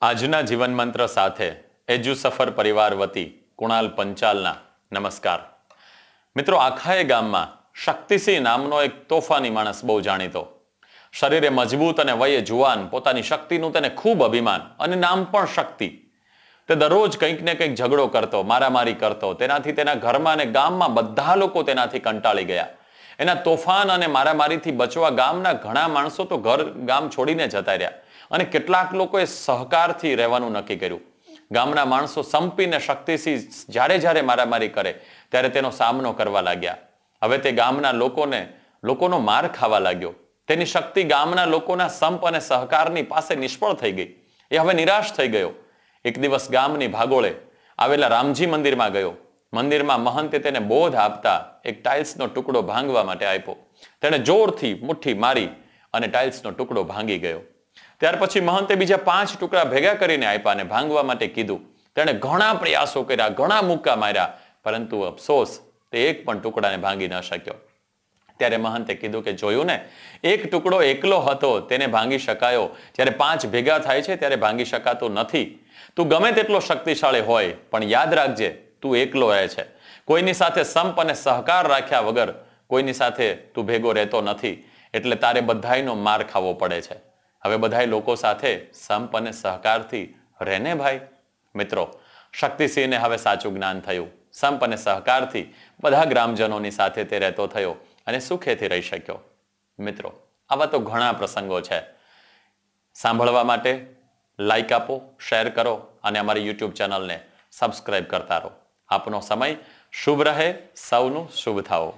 આજના જીવન મંત્ર સાથે એજુ સફર પરિવાર વતી કુણાલ પંચાલના નમસ્કાર. મિત્રો, આખાએ ગામમાં શક્તિસિંહ નામનો એક તોફાની માણસ બહુ જાણીતો. શરીરે મજબૂત અને વયે જુવાન, પોતાની શક્તિનું તેને ખૂબ અભિમાન અને નામ પણ શક્તિ. તે દરરોજ કંઈક ને કંઈક ઝઘડો કરતો, મારામારી કરતો, તેનાથી તેના ઘરમાં અને ગામમાં બધા લોકો તેનાથી કંટાળી ગયા. એના તોફાન અને મારામારીથી બચવા ગામના ઘણા માણસો તો ઘર ગામ છોડીને જતા રહ્યા. અને કેટલાક લોકોએ સહકારથી રહેવાનું નક્કી કર્યું. ગામના માણસો સંપીને શક્તિસિંહ જ્યારે જ્યારે મારામારી કરે, ત્યારે તેનો સામનો કરવા લાગ્યા. હવે તે ગામના લોકોને, લોકોનો માર ખાવા લાગ્યો. તેની શક્તિ ગામના લોકોના સંપ અને સહકારની પાસે નિષ્ફળ થઈ ગઈ. એ હવે નિરાશ થઈ ગયો. એક દિવસ ગામની ભાગોળે આવેલા રામજી મંદિરમાં ગયો. મંદિરમાં મહંતે તેને બોધ આપતા એક ટાઇલ્સનો ટુકડો ભાંગવા માટે આપ્યો. તેણે જોરથી મુઠ્ઠી મારી અને ટાઇલ્સનો ટુકડો ભાંગી ગયો. ત્યાર પછી મહંતે બીજા પાંચ ટુકડા ભેગા કરીને આપ્યા અને ભાંગવા માટે કીધું. તેણે ઘણા પ્રયાસો કર્યા, ઘણા મુક્કા માર્યા, પરંતુ અફસોસ, તે એક પણ ટુકડાને ભાંગી ન શક્યો. ત્યારે મહંતે કીધું કે, જોયું ને, એક ટુકડો એકલો હતો, તેને ભાંગી શકાયો. જ્યારે પાંચ ભેગા થાય છે, ત્યારે ભાંગી શકાતો નથી. તું ગમે તેટલો શક્તિશાળી હોય, પણ યાદ રાખજે તું એકલો રહે છે. કોઈની સાથે સંપ અને સહકાર રાખ્યા વગર કોઈની સાથે તું ભેગો રહેતો નથી. એટલે તારે બધાયનો માર ખાવો પડે છે. હવે બધાય લોકો સાથે સંપ અને સહકારથી રહેને ભાઈ? મિત્રો, શક્તિસિંહને હવે સાચું જ્ઞાન થયું. સંપ અને સહકારથી બધા ગ્રામજનોની સાથે તે રહેતો થયો અને સુખેથી રહી શક્યો. મિત્રો, આવા તો ઘણા પ્રસંગો છે. સાંભળવા માટે લાઈક આપો શેર કરો અને અમારી યુટ્યુબ ચેનલને સબસ્ક્રાઇબ કરતા રહો. આપનો સમય શુભ રહે સૌનું શુભ થાઓ